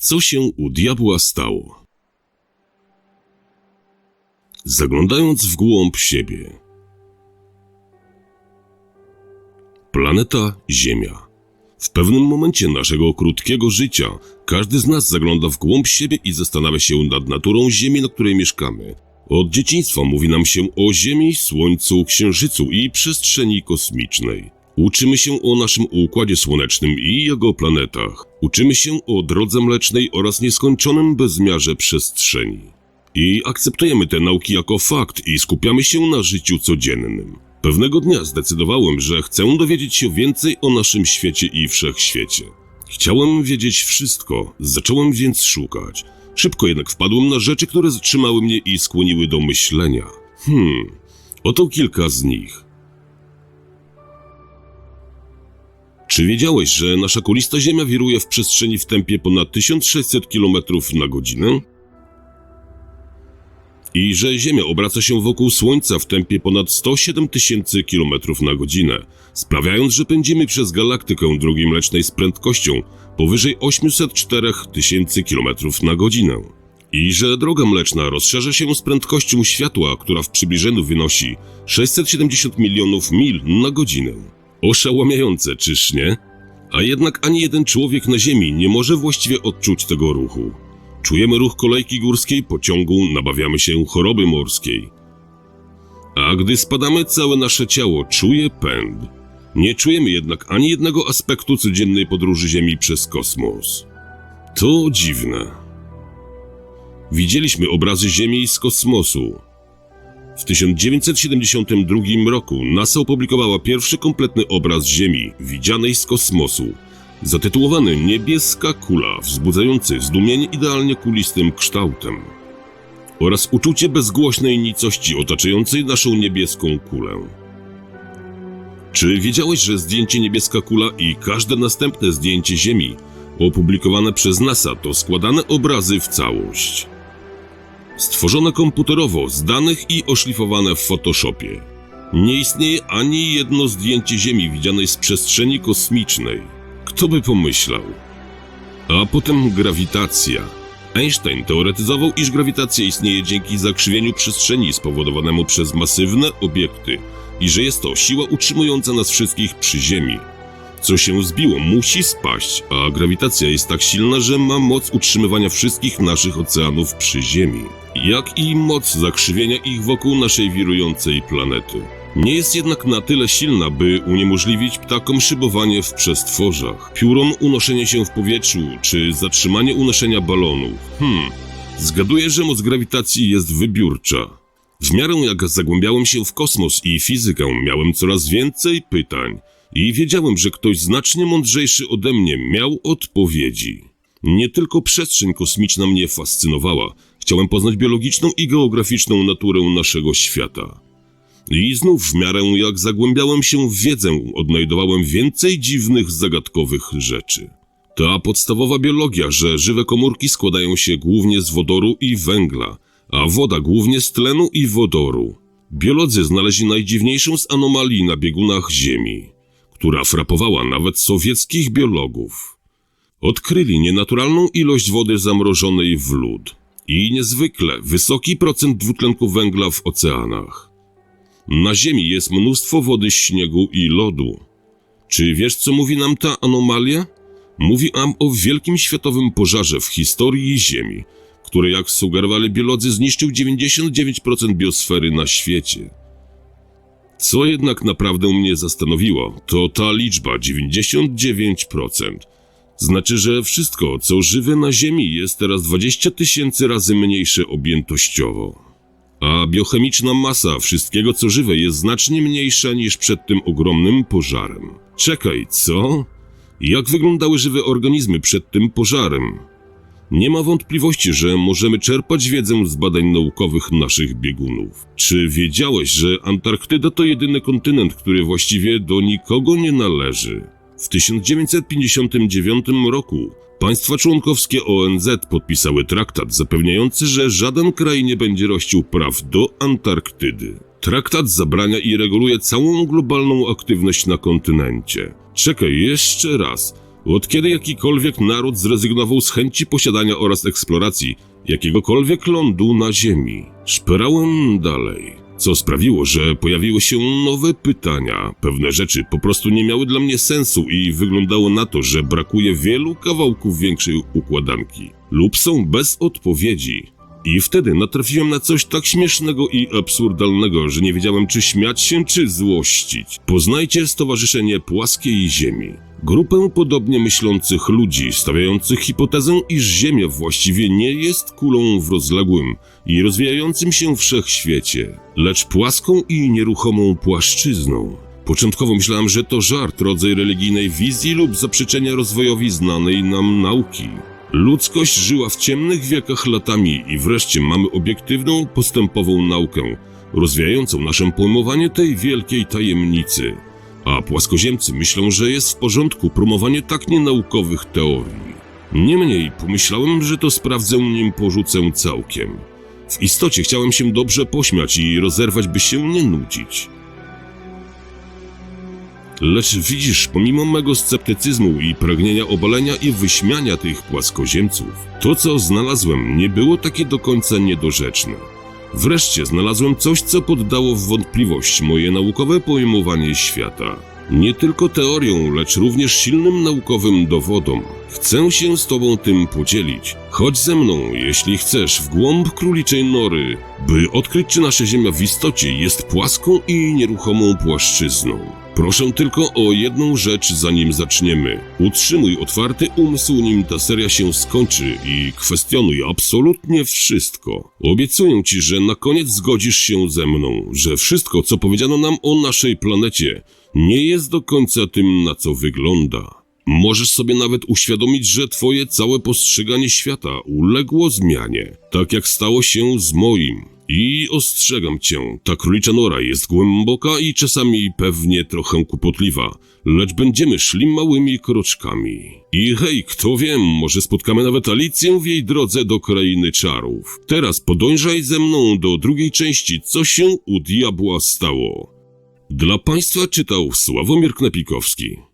Co się u diabła stało? Zaglądając w głąb siebie. Planeta Ziemia. W pewnym momencie naszego krótkiego życia każdy z nas zagląda w głąb siebie i zastanawia się nad naturą Ziemi, na której mieszkamy. Od dzieciństwa mówi nam się o Ziemi, Słońcu, Księżycu i przestrzeni kosmicznej. Uczymy się o naszym Układzie Słonecznym i jego planetach. Uczymy się o drodze mlecznej oraz nieskończonym bezmiarze przestrzeni. I akceptujemy te nauki jako fakt i skupiamy się na życiu codziennym. Pewnego dnia zdecydowałem, że chcę dowiedzieć się więcej o naszym świecie i wszechświecie. Chciałem wiedzieć wszystko, zacząłem więc szukać. Szybko jednak wpadłem na rzeczy, które zatrzymały mnie i skłoniły do myślenia. Hmm, oto kilka z nich. Czy wiedziałeś, że nasza kulista Ziemia wiruje w przestrzeni w tempie ponad 1600 km na godzinę? I że Ziemia obraca się wokół Słońca w tempie ponad 107 tysięcy km na godzinę, sprawiając, że pędzimy przez galaktykę drogi mlecznej z prędkością powyżej 804 tysięcy km na godzinę. I że droga mleczna rozszerza się z prędkością światła, która w przybliżeniu wynosi 670 milionów mil na godzinę. Oszałamiające, czyż nie? A jednak ani jeden człowiek na Ziemi nie może właściwie odczuć tego ruchu. Czujemy ruch kolejki górskiej, pociągu, nabawiamy się choroby morskiej. A gdy spadamy, całe nasze ciało czuje pęd. Nie czujemy jednak ani jednego aspektu codziennej podróży Ziemi przez kosmos. To dziwne. Widzieliśmy obrazy Ziemi z kosmosu. W 1972 roku NASA opublikowała pierwszy kompletny obraz Ziemi, widzianej z kosmosu, zatytułowany Niebieska kula, wzbudzający zdumienie idealnie kulistym kształtem oraz uczucie bezgłośnej nicości otaczającej naszą niebieską kulę. Czy wiedziałeś, że zdjęcie niebieska kula i każde następne zdjęcie Ziemi opublikowane przez NASA to składane obrazy w całość? Stworzone komputerowo z danych i oszlifowane w Photoshopie. Nie istnieje ani jedno zdjęcie Ziemi widzianej z przestrzeni kosmicznej. Kto by pomyślał? A potem grawitacja. Einstein teoretyzował, iż grawitacja istnieje dzięki zakrzywieniu przestrzeni spowodowanemu przez masywne obiekty i że jest to siła utrzymująca nas wszystkich przy Ziemi. Co się zbiło, musi spaść, a grawitacja jest tak silna, że ma moc utrzymywania wszystkich naszych oceanów przy Ziemi, jak i moc zakrzywienia ich wokół naszej wirującej planety. Nie jest jednak na tyle silna, by uniemożliwić ptakom szybowanie w przestworzach, piórom unoszenie się w powietrzu, czy zatrzymanie unoszenia balonów. Hmm, zgaduję, że moc grawitacji jest wybiórcza. W miarę jak zagłębiałem się w kosmos i fizykę, miałem coraz więcej pytań i wiedziałem, że ktoś znacznie mądrzejszy ode mnie miał odpowiedzi. Nie tylko przestrzeń kosmiczna mnie fascynowała, chciałem poznać biologiczną i geograficzną naturę naszego świata. I znów w miarę jak zagłębiałem się w wiedzę, odnajdowałem więcej dziwnych, zagadkowych rzeczy. Ta podstawowa biologia, że żywe komórki składają się głównie z wodoru i węgla, a woda głównie z tlenu i wodoru. Biolodzy znaleźli najdziwniejszą z anomalii na biegunach Ziemi, która frapowała nawet sowieckich biologów. Odkryli nienaturalną ilość wody zamrożonej w lód i niezwykle wysoki procent dwutlenku węgla w oceanach. Na Ziemi jest mnóstwo wody, śniegu i lodu. Czy wiesz, co mówi nam ta anomalia? Mówi nam o wielkim światowym pożarze w historii Ziemi, który, jak sugerowali biolodzy, zniszczył 99% biosfery na świecie. Co jednak naprawdę mnie zastanowiło, to ta liczba 99%. Znaczy, że wszystko, co żywe na Ziemi, jest teraz 20 tysięcy razy mniejsze objętościowo. A biochemiczna masa wszystkiego, co żywe, jest znacznie mniejsza niż przed tym ogromnym pożarem. Czekaj, co? Jak wyglądały żywe organizmy przed tym pożarem? Nie ma wątpliwości, że możemy czerpać wiedzę z badań naukowych naszych biegunów. Czy wiedziałeś, że Antarktyda to jedyny kontynent, który właściwie do nikogo nie należy? W 1959 roku państwa członkowskie ONZ podpisały traktat zapewniający, że żaden kraj nie będzie rościł praw do Antarktydy. Traktat zabrania i reguluje całą globalną aktywność na kontynencie. Czekaj jeszcze raz. Od kiedy jakikolwiek naród zrezygnował z chęci posiadania oraz eksploracji jakiegokolwiek lądu na Ziemi? Szperałem dalej, co sprawiło, że pojawiły się nowe pytania. Pewne rzeczy po prostu nie miały dla mnie sensu i wyglądało na to, że brakuje wielu kawałków większej układanki lub są bez odpowiedzi. I wtedy natrafiłem na coś tak śmiesznego i absurdalnego, że nie wiedziałem czy śmiać się, czy złościć. Poznajcie Stowarzyszenie Płaskiej Ziemi. Grupę podobnie myślących ludzi, stawiających hipotezę, iż Ziemia właściwie nie jest kulą w rozległym i rozwijającym się wszechświecie, lecz płaską i nieruchomą płaszczyzną. Początkowo myślałem, że to żart, rodzaj religijnej wizji lub zaprzeczenia rozwojowi znanej nam nauki. Ludzkość żyła w ciemnych wiekach latami i wreszcie mamy obiektywną, postępową naukę, rozwijającą nasze pojmowanie tej wielkiej tajemnicy. A płaskoziemcy myślą, że jest w porządku promowanie tak nienaukowych teorii. Niemniej pomyślałem, że to sprawdzę, nim porzucę całkiem. W istocie chciałem się dobrze pośmiać i rozerwać, by się nie nudzić. Lecz widzisz, pomimo mego sceptycyzmu i pragnienia obalenia i wyśmiania tych płaskoziemców, to co znalazłem nie było takie do końca niedorzeczne. Wreszcie znalazłem coś, co poddało w wątpliwość moje naukowe pojmowanie świata. Nie tylko teorią, lecz również silnym naukowym dowodom. Chcę się z tobą tym podzielić. Chodź ze mną, jeśli chcesz, w głąb króliczej nory, by odkryć, czy nasza Ziemia w istocie jest płaską i nieruchomą płaszczyzną. Proszę tylko o jedną rzecz, zanim zaczniemy. Utrzymuj otwarty umysł, nim ta seria się skończy i kwestionuj absolutnie wszystko. Obiecuję ci, że na koniec zgodzisz się ze mną, że wszystko, co powiedziano nam o naszej planecie, nie jest do końca tym, na co wygląda. Możesz sobie nawet uświadomić, że twoje całe postrzeganie świata uległo zmianie, tak jak stało się z moim. I ostrzegam cię, ta królicza nora jest głęboka i czasami pewnie trochę kłopotliwa, lecz będziemy szli małymi kroczkami. I hej, kto wie, może spotkamy nawet Alicję w jej drodze do krainy czarów. Teraz podążaj ze mną do drugiej części, co się u diabła stało. Dla Państwa czytał Sławomir Knepikowski.